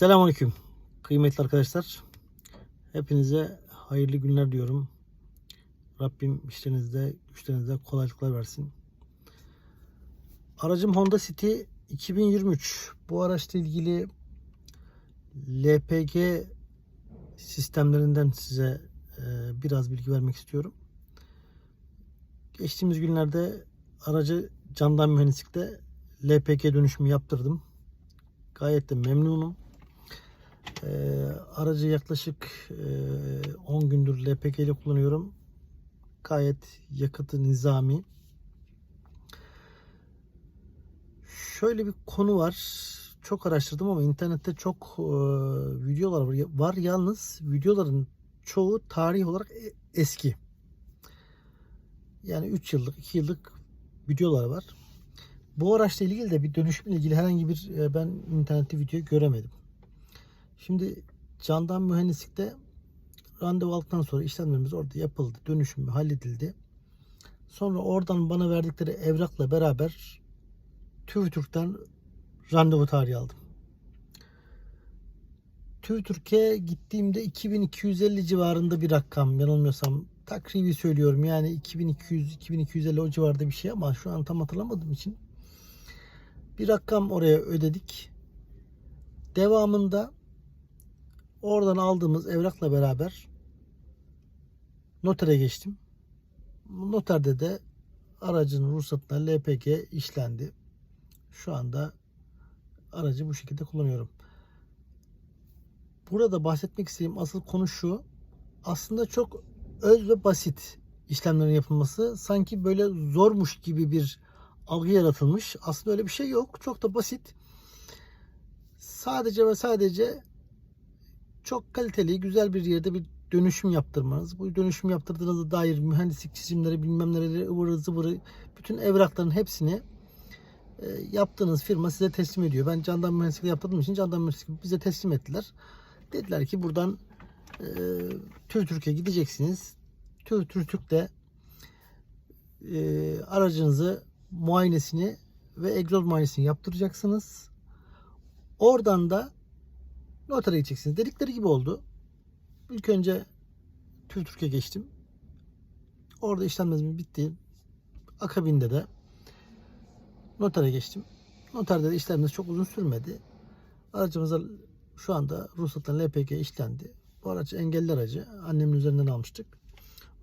Selamünaleyküm kıymetli arkadaşlar. Hepinize hayırlı günler diyorum. Rabbim işlerinizde, güçlerinizde kolaylıklar versin. Aracım Honda City 2023. Bu araçla ilgili LPG sistemlerinden size e, biraz bilgi vermek istiyorum. Geçtiğimiz günlerde aracı camdan mühendislikte LPG dönüşümü yaptırdım. Gayet de memnunum. Aracı yaklaşık e, 10 gündür LPG ile kullanıyorum. Gayet yakıtı nizami. Şöyle bir konu var. Çok araştırdım ama internette çok videolar var. var. Yalnız videoların çoğu tarih olarak e- eski. Yani 3 yıllık, 2 yıllık videolar var. Bu araçla ilgili de bir dönüşümle ilgili herhangi bir ben internette video göremedim. Şimdi candan mühendislikte randevu aldıktan sonra işlemlerimiz orada yapıldı. Dönüşümü halledildi. Sonra oradan bana verdikleri evrakla beraber TÜVTÜRK'ten randevu tarihi aldım. TÜVTÜRK'e gittiğimde 2250 civarında bir rakam yanılmıyorsam takribi söylüyorum yani 2200 2250 o civarda bir şey ama şu an tam hatırlamadığım için bir rakam oraya ödedik. Devamında oradan aldığımız evrakla beraber notere geçtim. Noterde de aracın ruhsatına LPG işlendi. Şu anda aracı bu şekilde kullanıyorum. Burada bahsetmek istediğim asıl konu şu. Aslında çok öz ve basit işlemlerin yapılması. Sanki böyle zormuş gibi bir algı yaratılmış. Aslında öyle bir şey yok. Çok da basit. Sadece ve sadece çok kaliteli, güzel bir yerde bir dönüşüm yaptırmanız. Bu dönüşüm yaptırdığınızda dair mühendislik çizimleri, bilmem neleri, ıvırı zıvırı, bütün evrakların hepsini e, yaptığınız firma size teslim ediyor. Ben Candan Mühendislik yaptırdığım için Candan Mühendislik bize teslim ettiler. Dediler ki buradan e, TÜV Türkiye gideceksiniz. TÜV Türk'te e, aracınızı muayenesini ve egzoz muayenesini yaptıracaksınız. Oradan da notere gideceksiniz. Dedikleri gibi oldu. İlk önce TÜV Türkiye geçtim. Orada işlemlerimiz bitti. Akabinde de notere geçtim. Noterde de işlemimiz çok uzun sürmedi. Aracımıza şu anda ruhsatla LPG işlendi. Bu araç engelli aracı. Annemin üzerinden almıştık.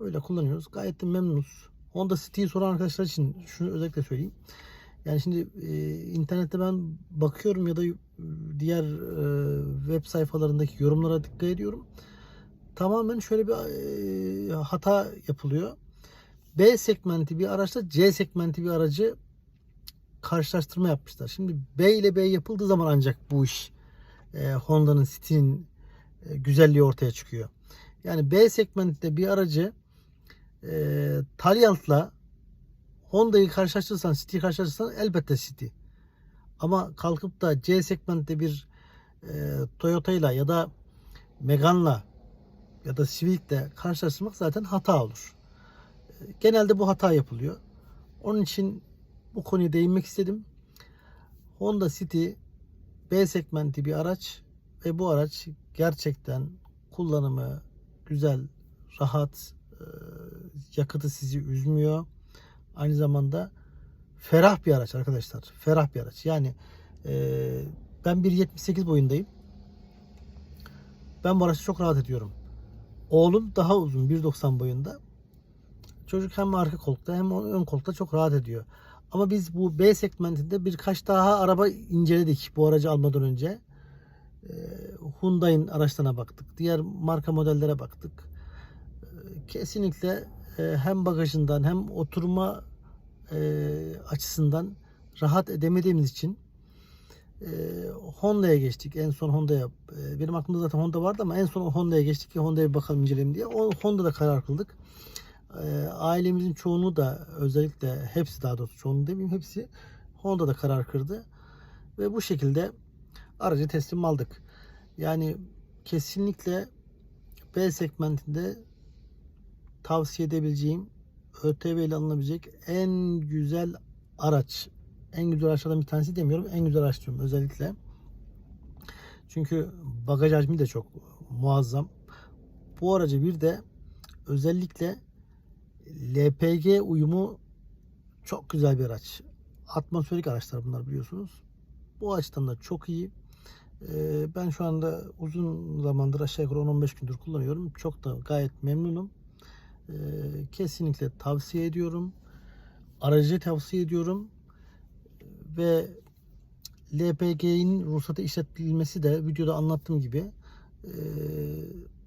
Öyle kullanıyoruz. Gayet de memnunuz. Honda City'yi soran arkadaşlar için şunu özellikle söyleyeyim. Yani şimdi e, internette ben bakıyorum ya da diğer e, web sayfalarındaki yorumlara dikkat ediyorum. Tamamen şöyle bir e, hata yapılıyor. B segmenti bir araçla C segmenti bir aracı karşılaştırma yapmışlar. Şimdi B ile B yapıldığı zaman ancak bu iş e, Honda'nın City'nin e, güzelliği ortaya çıkıyor. Yani B segmentinde bir aracı e, Taliant'la Honda'yı karşılaştırırsan, City'yi karşılaştırırsan elbette City. Ama kalkıp da C segmentte bir e, Toyota'yla ya da Megane'la ya da Civic'le karşılaştırmak zaten hata olur. E, genelde bu hata yapılıyor. Onun için bu konuya değinmek istedim. Honda City B segmenti bir araç ve bu araç gerçekten kullanımı güzel, rahat, e, yakıtı sizi üzmüyor. Aynı zamanda ferah bir araç arkadaşlar. Ferah bir araç. Yani e, ben 1.78 boyundayım. Ben bu araçta çok rahat ediyorum. Oğlum daha uzun 1.90 boyunda. Çocuk hem arka koltukta hem ön koltukta çok rahat ediyor. Ama biz bu B segmentinde birkaç daha araba inceledik bu aracı almadan önce. E, Hyundai'nin araçlarına baktık. Diğer marka modellere baktık. E, kesinlikle hem bagajından hem oturma e, açısından rahat edemediğimiz için e, Honda'ya geçtik. En son Honda'ya e, benim aklımda zaten Honda vardı ama en son Honda'ya geçtik ki Honda'ya bir bakalım inceleyelim diye. O Honda'da karar kıldık. E, ailemizin çoğunu da özellikle hepsi daha doğrusu çoğunu demeyeyim hepsi Honda'da karar kırdı. Ve bu şekilde aracı teslim aldık. Yani kesinlikle B segmentinde tavsiye edebileceğim ÖTV ile alınabilecek en güzel araç. En güzel araçlardan bir tanesi demiyorum. En güzel araç diyorum özellikle. Çünkü bagaj hacmi de çok muazzam. Bu aracı bir de özellikle LPG uyumu çok güzel bir araç. Atmosferik araçlar bunlar biliyorsunuz. Bu açıdan da çok iyi. Ee, ben şu anda uzun zamandır aşağı yukarı 10-15 gündür kullanıyorum. Çok da gayet memnunum. Ee, kesinlikle tavsiye ediyorum. Aracı tavsiye ediyorum. Ve LPG'nin ruhsatı işletilmesi de videoda anlattığım gibi ee,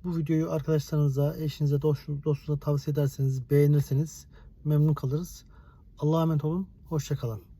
bu videoyu arkadaşlarınıza, eşinize, dost- dostunuza tavsiye ederseniz, beğenirseniz memnun kalırız. Allah'a emanet olun. Hoşça kalın.